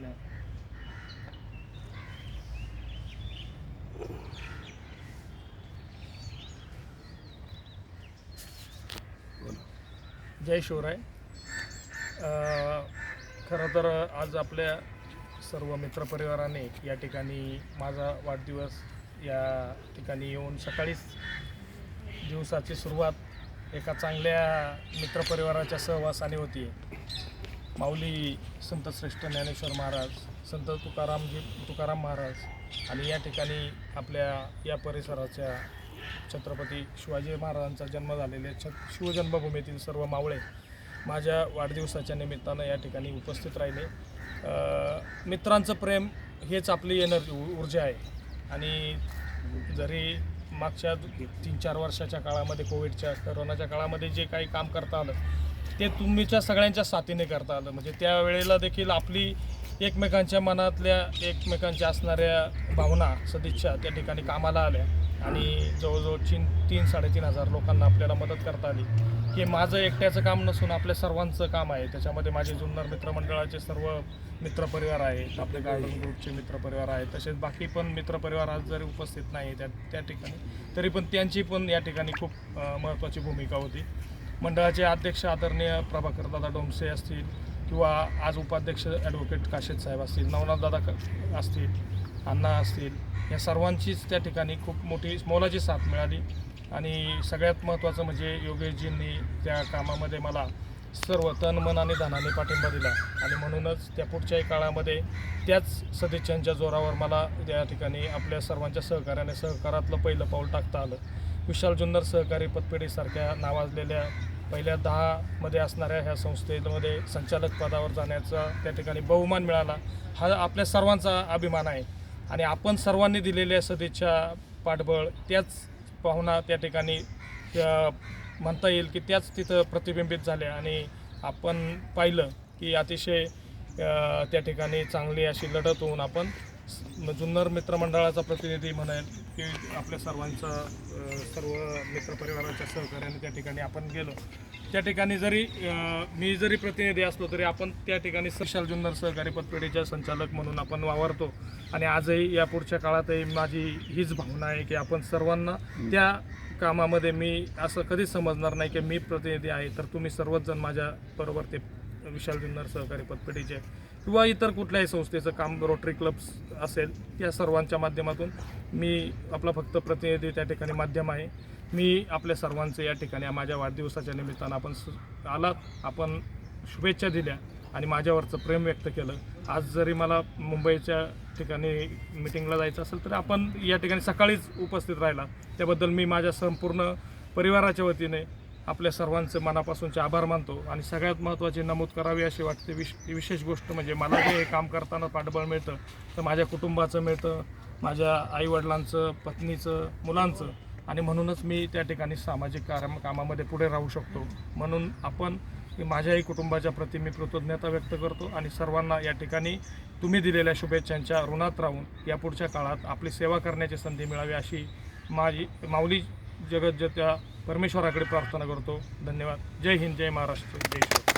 धन्यवाद जय शिवराय. खरं तर आज आपल्या सर्व मित्रपरिवाराने या ठिकाणी माझा वाढदिवस या ठिकाणी येऊन सकाळीच दिवसाची सुरुवात एका चांगल्या मित्रपरिवाराच्या सहवासाने होती माऊली संत श्रेष्ठ ज्ञानेश्वर महाराज संत तुकारामजी तुकाराम महाराज आणि या ठिकाणी आपल्या या परिसराच्या छत्रपती शिवाजी महाराजांचा जन्म झालेले छ शिवजन्मभूमीतील सर्व मावळे माझ्या वाढदिवसाच्या निमित्तानं या ठिकाणी उपस्थित राहिले. मित्रांचं प्रेम हेच आपली एनर्जी ऊर्जा आहे. आणि जरी मागच्या तीन चार वर्षाच्या काळामध्ये कोविडच्या करोनाच्या काळामध्ये जे काही काम करता आलं ते तुमच्या सगळ्यांच्या साथीने करता आलं. म्हणजे त्यावेळेला देखील आपली एकमेकांच्या मनातल्या एकमेकांच्या असणाऱ्या भावना सदिच्छा त्या ठिकाणी कामाला आल्या. आणि जवळजवळ तीन तीन साडेतीन हजार लोकांना आपल्याला मदत करता आली. हे माझं एकट्याचं काम नसून आपल्या सर्वांचं काम आहे. त्याच्यामध्ये माझे जुन्नर मित्रमंडळाचे सर्व मित्रपरिवार आहेत आपले गार्डन ग्रुपचे मित्रपरिवार आहेत तसेच बाकी पण मित्रपरिवार आज जरी उपस्थित नाही त्या त्या ठिकाणी तरी पण त्यांची पण या ठिकाणी खूप महत्त्वाची भूमिका होती. मंडळाचे अध्यक्ष आदरणीय प्रभाकर दादा डोमसे असतील किंवा आज उपाध्यक्ष ॲडव्होकेट काशेद साहेब असतील नवनाथ दादा क- असतील अण्णा असतील या सर्वांचीच त्या ठिकाणी खूप मोठी मोलाची साथ मिळाली. आणि सगळ्यात महत्त्वाचं म्हणजे योगेशजींनी त्या कामामध्ये मला सर्व तन मन आणि धनाने पाठिंबा दिला. आणि म्हणूनच त्या पुढच्याही काळामध्ये त्याच सदिच्छांच्या जोरावर मला त्या ठिकाणी आपल्या सर्वांच्या सहकार्याने सहकारातलं पहिलं पाऊल टाकता आलं. विशाल जुन्नर सहकारी पतपेढीसारख्या नावाजलेल्या पहिल्या दहामध्ये असणाऱ्या ह्या संस्थेमध्ये संचालक पदावर जाण्याचा त्या ठिकाणी बहुमान मिळाला. हा आपल्या सर्वांचा अभिमान आहे. आणि आपण सर्वांनी दिलेल्या सदिच्छा पाठबळ त्याच पाहुणा त्या ठिकाणी म्हणता येईल की त्याच तिथं प्रतिबिंबित झाल्या आणि आपण पाहिलं की अतिशय त्या ठिकाणी चांगली अशी लढत होऊन आपण जुन्नर मित्रमंडळाचा प्रतिनिधी म्हणेल की आपल्या सर्वांचा सर्व मित्रपरिवाराच्या सहकार्याने त्या ठिकाणी आपण गेलो. त्या ठिकाणी जरी मी जरी प्रतिनिधी असलो तरी आपण त्या ठिकाणी सशाल जुन्नर सहकारी पतपेढीच्या संचालक म्हणून आपण वावरतो. आणि आजही या पुढच्या काळातही माझी हीच भावना आहे की आपण सर्वांना त्या कामामध्ये मी असं कधीच समजणार नाही की मी प्रतिनिधी आहे तर तुम्ही सर्वच जण माझ्या बरोबर ते विशाल जुन्नर सहकारी पतपेढीचे किंवा इतर कुठल्याही संस्थेचं काम रोटरी क्लब्स असेल या सर्वांच्या माध्यमातून मी आपला फक्त प्रतिनिधी त्या ठिकाणी माध्यम आहे. मी आपल्या सर्वांचं या ठिकाणी माझ्या वाढदिवसाच्या निमित्तानं आपण आलात आपण शुभेच्छा दिल्या आणि माझ्यावरचं प्रेम व्यक्त केलं. आज जरी मला मुंबईच्या ठिकाणी मिटिंगला जायचं असेल तर आपण या ठिकाणी सकाळीच उपस्थित राहिला त्याबद्दल मी माझ्या संपूर्ण परिवाराच्या वतीने आपल्या सर्वांचे मनापासूनचे आभार मानतो आणि सगळ्यात महत्त्वाची नमूद करावी अशी वाटते. विश विशेष गोष्ट म्हणजे मला जे हे काम करताना पाठबळ मिळतं तर माझ्या कुटुंबाचं मिळतं माझ्या आईवडिलांचं पत्नीचं मुलांचं आणि म्हणूनच मी त्या ठिकाणी सामाजिक कार्य कामामध्ये पुढे राहू शकतो. म्हणून आपण माझ्याही कुटुंबाच्या प्रती मी कृतज्ञता व्यक्त करतो आणि सर्वांना या ठिकाणी तुम्ही दिलेल्या शुभेच्छांच्या ऋणात राहून या पुढच्या काळात आपली सेवा करण्याची संधी मिळावी अशी माझी माऊली जगत त्या परमेश्वराकडे प्रार्थना करतो. धन्यवाद. जय हिंद जय महाराष्ट्र जय शिव